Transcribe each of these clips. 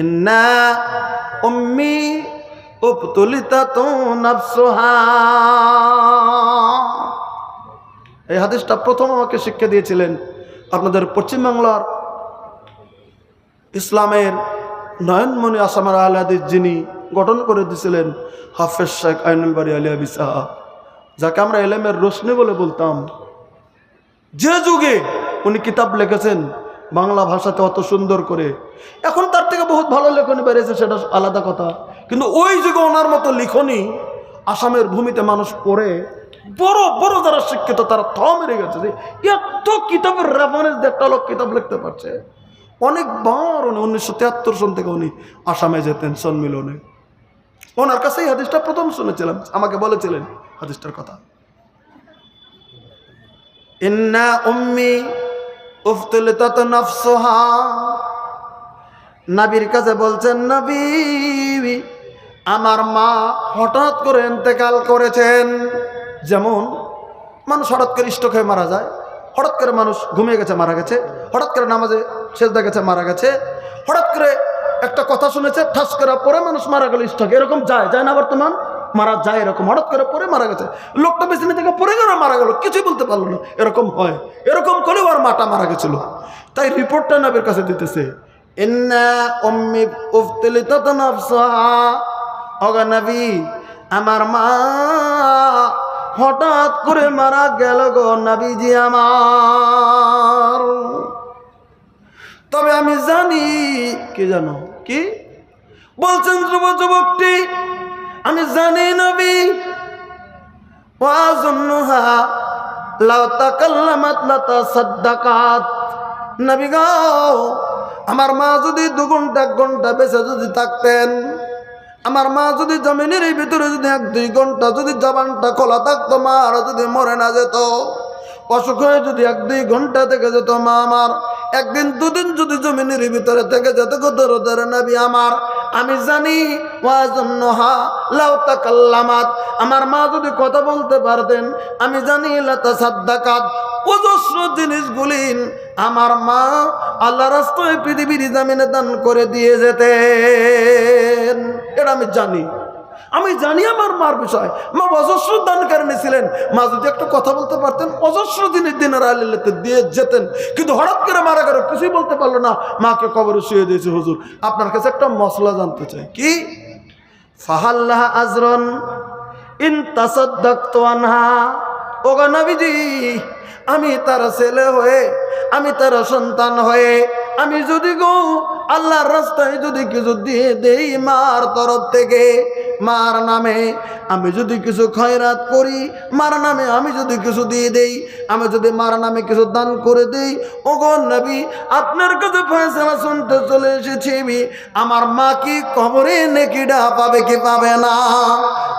ইন্না উম্মি উপতুলিতা এই হাদিসটা প্রথম আমাকে শিক্ষা দিয়েছিলেন আপনাদের পশ্চিমবাংলার ইসলামের নয়নমণি আসামার আল হাদিস যিনি গঠন করে দিয়েছিলেন হাফেজ শেখ আইনুল বাড়ি আলী আবি যাকে আমরা এলেমের রোশনি বলে বলতাম। যে যুগে উনি কিতাব লিখেছেন বাংলা ভাষাতে অত সুন্দর করে। এখন তার থেকে বহুত ভালো লেখনী বেরিয়েছে, সেটা আলাদা কথা। কিন্তু ওই যুগে ওনার মতো লিখনি আসামের ভূমিতে মানুষ পড়ে, বড় বড় যারা শিক্ষিত, তারা থ মেরে গেছে যে এত কিতাবের রেফারেন্স একটা লোক কিতাব লিখতে পারছে। অনেকবার উনি উনিশশো তিয়াত্তর সন থেকে উনি আসামে যেতেন সম্মিলনে ওনার কাছেই হাদিসটা প্রথম শুনেছিলাম, আমাকে বলেছিলেন হাদিসটার কথা। ইন্না উম্মি উফতুলিতাত নাফসুহা। নবীর কাছে বলছেন, নবী, আমার মা হঠাৎ করে ইন্তেকাল করেছেন। যেমন মানুষ হঠাৎ করে স্ট্রোক হয়ে মারা যায়, হঠাৎ করে মানুষ ঘুমিয়ে গেছে, মারা গেছে, হঠাৎ করে নামাজে সেজদা গেছে, মারা গেছে, হঠাৎ করে একটা কথা শুনেছে, ঠাস করে পরে মানুষ মারা গেল স্ট্রোক। এরকম যায় যায় না বর্তমান? মারা যায় এরকম, হঠাৎ করে পরে মারা গেছে। লোকটা বেশি থেকে পরে গেল, মারা গেল, কিছুই বলতে পারল না। এরকম হয়, এরকম করেও আর মাটা মারা গেছিল। তাই রিপোর্টটা নবীর কাছে দিতেছে আমার মা হঠাৎ করে মারা গেল গো নবীজি আমার। তবে আমি জানি, কি জানো, কি? বলছেন যুব যুবকটি আমি জানি নবী। ওয়াজুন্নুহা, লাউ তাকাল্লামাত লাতাসাদ্দাকাত। নবী গো, আমার মা যদি দু ঘণ্টা, এক ঘণ্টা বেঁচে যদি থাকতেন, আমার মা যদি জমিনের ভিতরে যদি এক, দুই ঘণ্টা যদি জবানটা খোলা থাকতো, মা আর যদি মরে না যেত, অসুখ হয়ে যদি এক, দুই ঘণ্টা থেকে যেত, মা আমার, একদিন, দুদিন যদি জমিনের ভিতরে থেকে যেত কত ধরে নাবি আমার আমি জানি আমার মা যদি কথা বলতে পারতেন, আমি জানি লাতা সাদ্দাকাত অজস্র জিনিসগুলি আমার মা আল্লাহ রাস্তায় পৃথিবীর জামিনে দান করে দিয়ে যেতেন। এটা আমি জানি। আমি জানি আমার মার বিষয়। মা অজস্র দান কারণে ছিলেন মা যদি একটা কথা বলতে পারতেন অজস্র দিনের দিনের আলিলেতে দিয়ে যেতেন। কিন্তু হঠাৎ করে মারা গেল, কিছুই বলতে পারল না। মাকে কবরে শুয়ে দিয়েছে হুজুর। আপনার কাছে একটা মশলা জানতে চাই। কি? ফাহাল্লাহ আজরন ইন তাসাদ্দাক্তু আনহা। ওগো নবীজি, আমি তার ছেলে হয়ে, আমি তার সন্তান হয়ে, আমি যদি গো আল্লাহর রাস্তায় যদি কিছু দিয়ে দেই মার তরফ থেকে মার নামে আমি যদি কিছু খয়রাত করি, মার নামে আমি যদি কিছু দিয়ে দেই, আমি যদি মার নামে কিছু দান করে দেই, ওগো নবী, আপনার কাছে ফয়সালা শুনতে চলে এসেছি আমি। আমার মা কি কবরে নেকিডা পাবে কি পাবে না?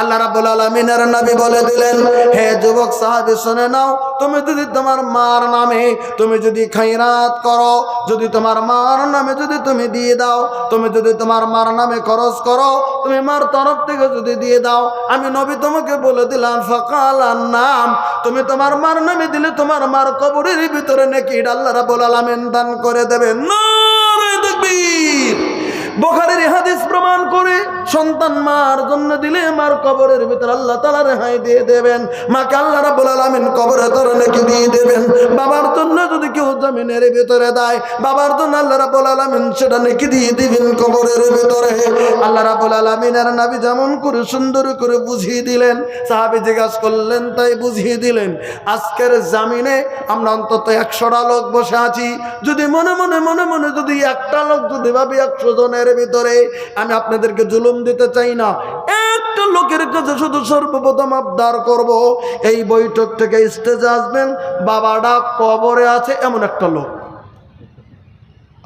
আল্লাহ রাব্বুল আলামিনের নবী বলে দিলেন, হে যুবক সাহাবী, শুনে নাও, তুমি যদি তোমার মার নামে তুমি যদি খাইরাত করো, যদি তোমার মার নামে যদি তুমি দিয়ে দাও, তুমি যদি তোমার মার নামে খরচ করো, তুমি মার তরফ থেকে যদি দিয়ে দাও, আমি নবী তোমাকে বলে দিলাম সকাল নাম তুমি তোমার মার নামে দিলে তোমার মার কবরের ভিতরে নাকি ডাল্লারা রাব্বুল আলামিন দান করে দেবে নারে দেখবি বোখারের হাদিস প্রমাণ করে সন্তান মার জন্য দিলে মার কবরের ভিতর আল্লাহ তালা রেহাই দিয়ে দেবেন। মাকে আল্লাহ রাব্বুল আলামিন কবরে ধরে নাকি দিয়ে দেবেন। বাবার জন্য যদি কেউ জমিনের ভিতরে দেয়, বাবার জন্য আল্লাহ রাব্বুল আলামিন সেটা নাকি দিয়ে দিবেন কবরের ভিতরে। আল্লাহ রাব্বুল আলামিনের নবী যেমন করে সুন্দর করে বুঝিয়ে দিলেন, সাহাবী জিজ্ঞাসা করলেন, তাই বুঝিয়ে দিলেন, আজকের জামিনে আমরা অন্তত একশোটা লোক বসে আছি। যদি মনে মনে মনে মনে যদি একটা লোক যদি ভাবি একশো জনের ভিতরে, আমি আপনাদেরকে জুলুম দিতে চাই না। একটা লোকের কাছে শুধু সর্বপ্রথম আবদার করব, এই বৈঠক থেকে স্টেজে আসবেন, বাবাটা কবরে আছে এমন একটা লোক।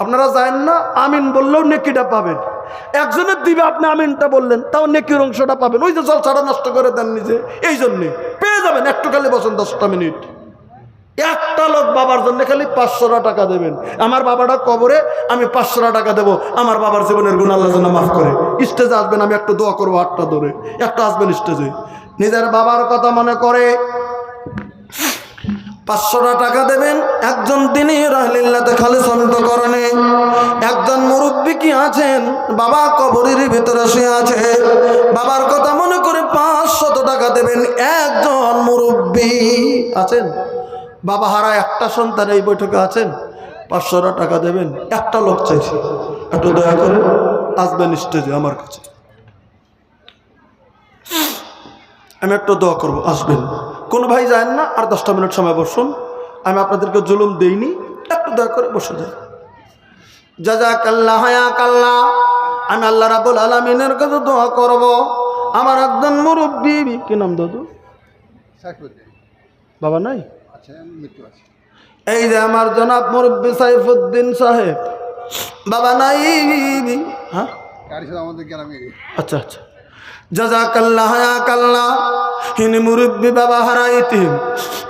আপনারা জানেন না, আমিন বললেও নেকিটা পাবেন। একজনের দিবে, আপনি আমিনটা বললেন, তাও নেকির অংশটা পাবেন। ওই যে জলসাটা নষ্ট করে দেন নিজে এই জন্যে পেয়ে যাবেন একটু খালি বসেন দশটা মিনিট। একটা লোক বাবার জন্য খালি পাঁচশোটা টাকা দেবেন। আমার বাবাটা কবরে, আমি পাঁচশোটা টাকা দেবো। আমার বাবার জীবনের গুণ আল্লাহ জন্য মাফ করে। স্টেজে আসবেন, আমি একটু দোয়া করব হাতটা ধরে। একটা আসবেন স্টেজে। নিজের বাবার কথা মনে করে পাঁচশোটা টাকা দেবেন, একজন তিনি রাহলিল্লাতে খালি সন্তকরণে একজন মুরব্বী কি আছেন, বাবা কবরের ভিতরে শুয়ে আছে, বাবার কথা মনে করে পাঁচশত টাকা দেবেন, একজন মুরব্বী আছেন, বাবা হারা একটা সন্তান এই বৈঠকে আছেন, পাঁচশোটা টাকা দেবেন, একটা লোক চাইছে, একটু দয়া করে আসবেন স্টেজে আমার কাছে। আমি একটু দোয়া করব আসবেন। কোনো ভাই যায় না আর দশটা মিনিট সময় বসুন। আমি আপনাদেরকে জুলুম দেইনি একটু দয়া করে বসে যান। যা কাল্লা হায়া কাল্লা আমি আল্লাহ রাবুল আলমিনের কাছে দোয়া করব। আমার একজন মুরব্বী কি নাম দাদু? বাবা নাই? এই যে আমার জনাব মুরব্বী সাইফুদ্দিন সাহেব বাবা নাই। হ্যাঁ? আচ্ছা আচ্ছা। যাজা কাল্লা হায়া কাল্লা হিনি মুরব্বী বাবা হারাইতি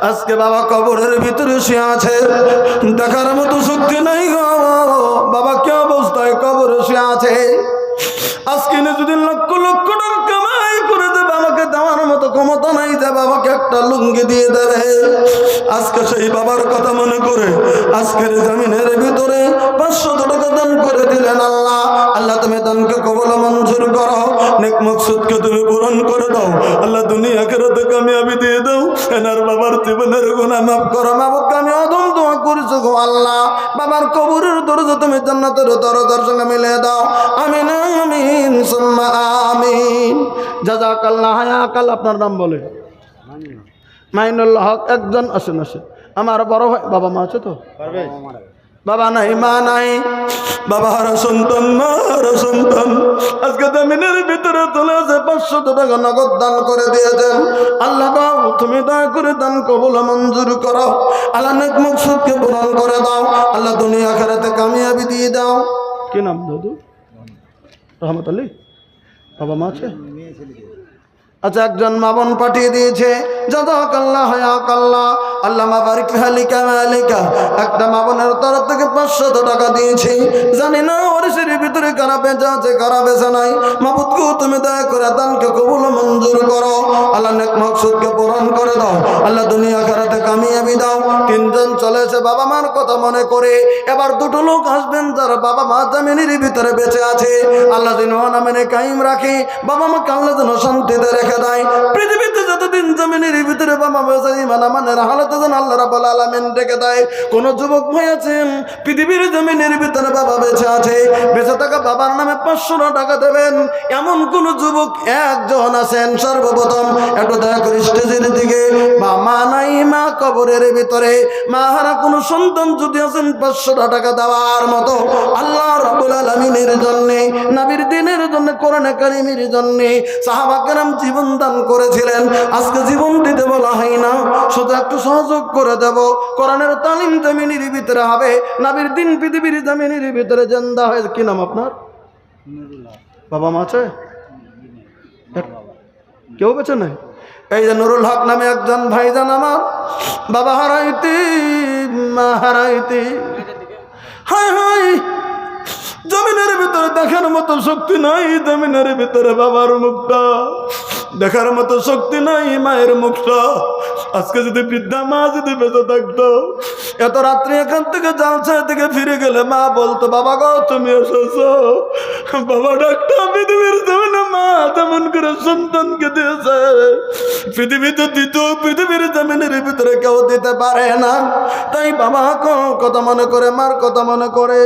আজকে বাবা কবরের ভিতরে সে আছে। দেখার মতো শক্তি নাই বাবা, কে অবস্থায় কবরে সে আছে? আজকে যদি লক্ষ লক্ষ একটা লুঙ্গি দিয়ে দেবে আজকে সেই বাবার কথা মনে করে আজকের জামিনের ভিতরে পাঁচশো টাকা দান করে দিলেন আল্লাহ। আল্লাহ, তুমি দানকে কবল মঞ্জুর করো। নেক মকসুদকে তুমি পূরণ করে দাও। আল্লাহ দুনিয়া কেরাতে কামিয়াবি দিয়ে দাও। এনার বাবার জীবনের গুণা মাফ করো। মাবুক আমি অদম দোয়া করেছ গো আল্লাহ। বাবার কবরের দরজা তুমি জান্নাতের দরজার সঙ্গে মিলে দাও। আমিন আমিন, সুম্মা, আমিন। জাজাকাল্লাহ হায়া কাল আপনার নাম বলে। মাইনুল্লাহ হক একজন আসেন আসেন আমার বড় ভাই বাবা মা আছে তো? বাবা নাই মা নাই। বাবা হারা সন্তান মা হারা সন্তান। আজকে জমিনের ভিতরে চলে আসে পাঁচশো টাকা নগদ দান করে দিয়েছেন। আল্লাহ তুমি দয়া করে দান কবুল মঞ্জুর করো। আল্লাহ নেক মকসুদকে পূরণ করে দাও। আল্লাহ দুনিয়া খেরাতে কামিয়াবি দিয়ে দাও। কি নাম দাদু? রহমত আলী? বাবা মা আছে? আচ্ছা একজন মাবন পাঠিয়ে দিয়েছে। যত কাল্লা হয় কাল্লা আল্লাহ মাবারিক মালিকা, একটা মাবনের তরফ থেকে পাঁচশত টাকা দিয়েছি। জানি না ওরিসের ভিতরে কারা বেঁচে আছে, কারা বেঁচে নাই। মাবুদকে তুমি দয়া করে দানকে কবুল মঞ্জুর করো। আল্লাহ নেক মকসুদকে পূরণ করে দাও। আল্লাহ দুনিয়া খেরাতে কামিয়াবি দাও। তিনজন চলেছে, বাবা মার কথা মনে করে। এবার দুটো লোক আসবেন যারা বাবা মা জামিনের ভিতরে বেঁচে আছে। আল্লাহ দিন নামেনে কাইম রাখে। বাবা মাকে আল্লাহ যেন শান্তিতে রেখে দেয়। পৃথিবীতে যতদিন জমিনের ভিতরে বাবা বেঁচে ইমান আমানের হালতে যেন আল্লাহ রাবুল আলমিন রেখে দেয়। কোন যুবক ভাই আছেন পৃথিবীর জমিনের ভিতরে বাবা বেঁচে আছে। বেঁচে থাকা বাবার নামে পাঁচশো টাকা দেবেন। এমন কোন যুবক একজন আছেন, সর্বপ্রথম একটু দয়া করে স্টেজের দিকে। নাই, মা কবরের ভিতরে। কোন সন্তান যদি আছেন টাকা দেওয়ার মতো আল্লাহ আলমিনের জন্যে, নাবির দিনের জন্য জন্যে সাহাবাকেরাম জীবন দান করেছিলেন। আজকে জীবন দিতে বলা হয় না, শুধু একটু সহযোগ করে দেব। কোরআনের তালিম জমিনের ভিতরে হবে, নাবির দিন পৃথিবীর জমিনের ভিতরে জেন্দা হয় কি নাম আপনার? বাবা মা আছে? কেউ বেছে নাই। এই যে নুরুল হক নামে একজন ভাইজান আমার। বাবা, হারাইতি, মা, হারাইতি। হায় হায় জমিনের ভিতরে দেখার মতো শক্তি নাই, জমিনের ভিতরে বাবার মুখটা। দেখার মতো শক্তি নাই মায়ের মুখটা। আজকে যদি বৃদ্ধা মা যদি বেঁচে থাকতো, এত রাত্রি এখান থেকে জালসায় থেকে ফিরে গেলে মা বলতো, বাবা গো, তুমি এসেছ। বাবা ডাক্তার পৃথিবীর জমিনে মা তেমন করে সন্তানকে দিয়েছে। পৃথিবীতে দিত, পৃথিবীর জমিনের ভিতরে কেউ দিতে পারে না। তাই বাবা কথা মনে করে, মার কথা মনে করে।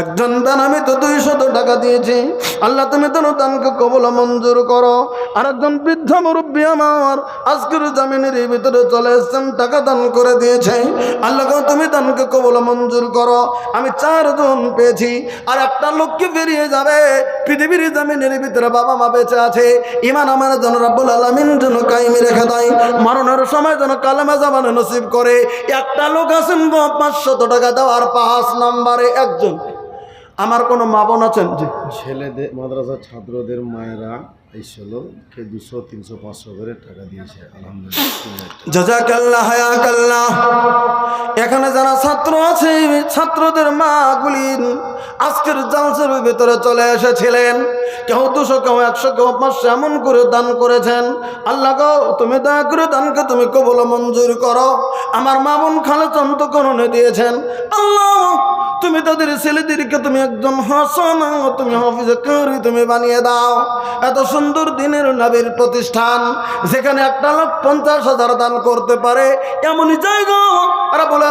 একজন দান আমি তো দুইশত টাকা দিয়েছি। আল্লাহ, তুমি তো দানকে কবল মঞ্জুর করো। আর একজন বৃদ্ধ মুরব্বী আমার আজকের জামিনের ভিতরে চলে এসছেন, টাকা দান করে দিয়েছে। আল্লাহ তুমি দানকে কবল মঞ্জুর করো। আমি চারজন পেয়েছি, আর একটা লোককে বেরিয়ে যাবে। পৃথিবীর জামিনের ভিতরে বাবা মা বেঁচে আছে। ইমান আমার যেন রাব্বুল আলমিন যেন কাইমি রেখে দেয়। মরণের সময় যেন কালেমা জামানে নসিব করে। একটা লোক আছেন পাঁচশত টাকা দেওয়ার পাঁচ নাম্বারে একজন। আমার কোনো মা বোন আছেন? জি। ছেলেদের মাদ্রাসার ছাত্রদের মায়েরা কে দুশো তিনশো পাঁচশো করে টাকা দিয়েছে আলহামদুলিল্লাহ। জাজাকাল্লাহ হায়াকাল্লাহ। এখানে যারা ছাত্র আছে ছাত্রদের মাগুলি আজকের জালসের ভিতরে চলে এসেছিলেন। কেউ দুশো কেউ একশো কেউ পাঁচশো এমন করে দান করেছেন। আল্লাহ গো তুমি দয়া করে দানকে তুমি কবল মঞ্জুর করো। আমার মামুন খালে চন্তকরণে দিয়েছেন। আল্লাহ তুমি তাদের ছেলেদেরকে তুমি একদম হাসানো তুমি হাফিজে করি তুমি বানিয়ে দাও। এত সুন্দর দিনের নবীর প্রতিষ্ঠান, যেখানে একটা লোক পঞ্চাশ হাজার দান করতে পারে, এমনই জায়গা। আর বলে